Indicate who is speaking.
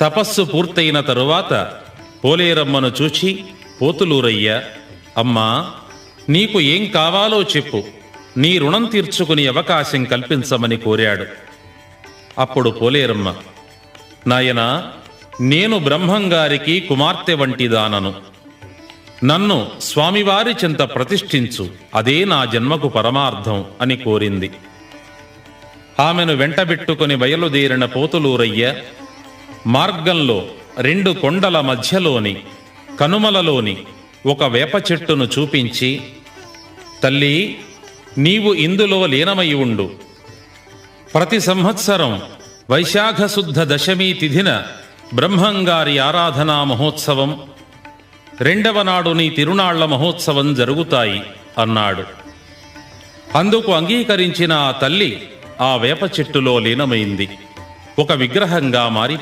Speaker 1: తపస్సు పూర్తయిన తరువాత పోలేరమ్మను చూచి పోతులూరయ్య అమ్మా నీకు ఏం కావాలో చెప్పు. నీ రుణం తీర్చుకుని అవకాశం కల్పించమని కోరాడు. అప్పుడు పోలేరమ్మ నాయనా నేను బ్రహ్మంగారికి కుమార్తె వంటి దానను నన్ను స్వామివారి చెంత ప్రతిష్ఠించు. అదే నా జన్మకు పరమార్థం అని కోరింది. ఆమెను వెంటబెట్టుకుని బయలుదేరిన పోతులూరయ్య మార్గంలో రెండు కొండల మధ్యలోని కనుమలలోని ఒక వేప చెట్టును చూపించి తల్లి నీవు ఇందులో లీనమై ఉండు. ప్రతి సంవత్సరం వైశాఖ శుద్ధ దశమి తిథిన బ్రహ్మంగారి ఆరాధనా మహోత్సవం రెండవ నాడు నీ తిరునాళ్ళ మహోత్సవం జరుగుతాయి అన్నాడు. అందుకు అంగీకరించిన ఆ తల్లి ఆ వేప చెట్టులో లీనమైంది. ఒక విగ్రహంగా మారి